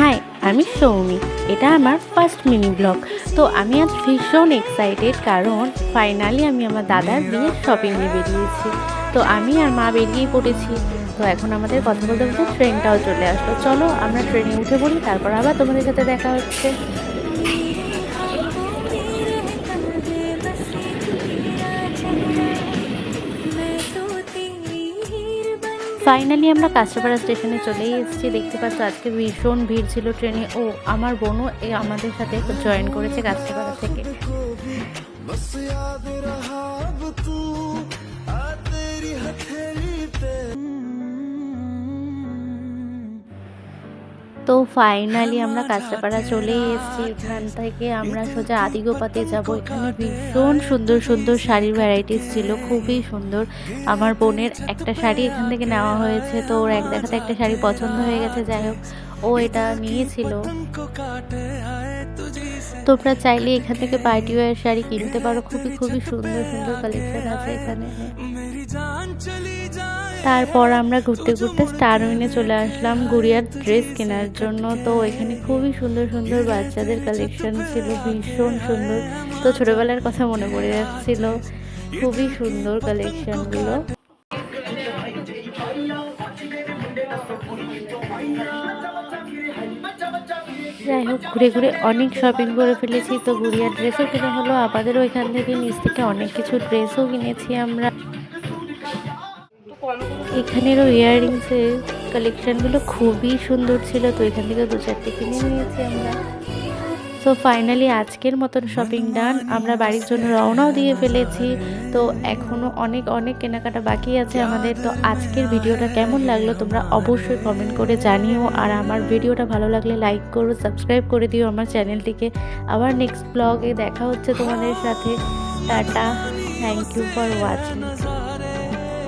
High, আমি সৌমি। এটা আমার ফার্স্ট মিনি ব্লগ তো আমি আজ ভীষণ এক্সাইটেড কারণ ফাইনালি আমি আমার দাদার বিয়ের শপিংয়ে বেরিয়েছি। তো আমি আর মা বেরিয়ে পড়েছি। তো এখন আমাদের কথা বলতে বলতে ট্রেনটাও চলে আসলো। চলো আমরা ট্রেনে উঠে পড়ি, তারপর আবার তোমাদের সাথে দেখা হচ্ছে। ফাইনালি আমরা কাঁচরাপাড়া স্টেশনে চলেই এসেছি। দেখতে পাচ্ছ, আজকে ভীষণ ভিড় ছিল ট্রেনে। ও, আমার বোনও আমাদের সাথে জয়েন করেছে কাঁচরাপাড়া থেকে। তো ফাইনালি আমরা কাঁচরাপাড়া চলে এসেছি। এখান থেকে আমরা সোজা আদিগোপাতে যাব। এখানে ভীষণ সুন্দর সুন্দর শাড়ির ভ্যারাইটিস ছিল। খুবই সুন্দর। আমার বোনের একটা শাড়ি এখান থেকে নেওয়া হয়েছে তো ওর এক দেখাতে একটা শাড়ি পছন্দ হয়ে গেছে। যাই হোক ও এটা নিয়েছিল। তোমরা চাইলে এখান থেকে পার্টি ওয়ার শাড়ি কিনতে পারো। খুবই খুবই সুন্দর সুন্দর কালেকশন আছে এখানে। তারপর আমরা ঘুরতে ঘুরতে স্টার উইনে চলে আসলাম গুড়িয়ার ড্রেস কেনার জন্য। তো এখানে খুবই সুন্দর সুন্দর বাচ্চাদের কালেকশন ছিল, ভীষণ সুন্দর। তো ছোটবেলার কথা মনে পড়ে যাচ্ছিল। খুবই সুন্দর কালেকশনগুলো যাই হোক, ঘুরে ঘুরে অনেক শপিং করে ফেলেছি। তো গুড়িয়ার ড্রেসও কেনা হলো আমাদেরও এখান থেকে নিচ থেকে অনেক কিছু ড্রেসও কিনেছি আমরা। এখানেরও ইয়াররিংসের কালেকশনগুলো খুবই সুন্দর ছিল, তো এখান থেকে দু চারটে কিনে নিয়েছি আমরা। তো ফাইনালি আজকের মতন শপিং ডান আমরা বাড়ির জন্য রওনাও দিয়ে ফেলেছি, তো এখনও অনেক অনেক কেনাকাটা বাকি আছে আমাদের। তো আজকের ভিডিওটা কেমন লাগল তোমরা অবশ্যই কমেন্ট করে জানিও। আর আমার ভিডিওটা ভালো লাগলে লাইক করো সাবস্ক্রাইব করে দিও আমার চ্যানেলটিকে আবার নেক্সট ব্লগে দেখা হচ্ছে তোমাদের সাথে। Tata. Thank you for watching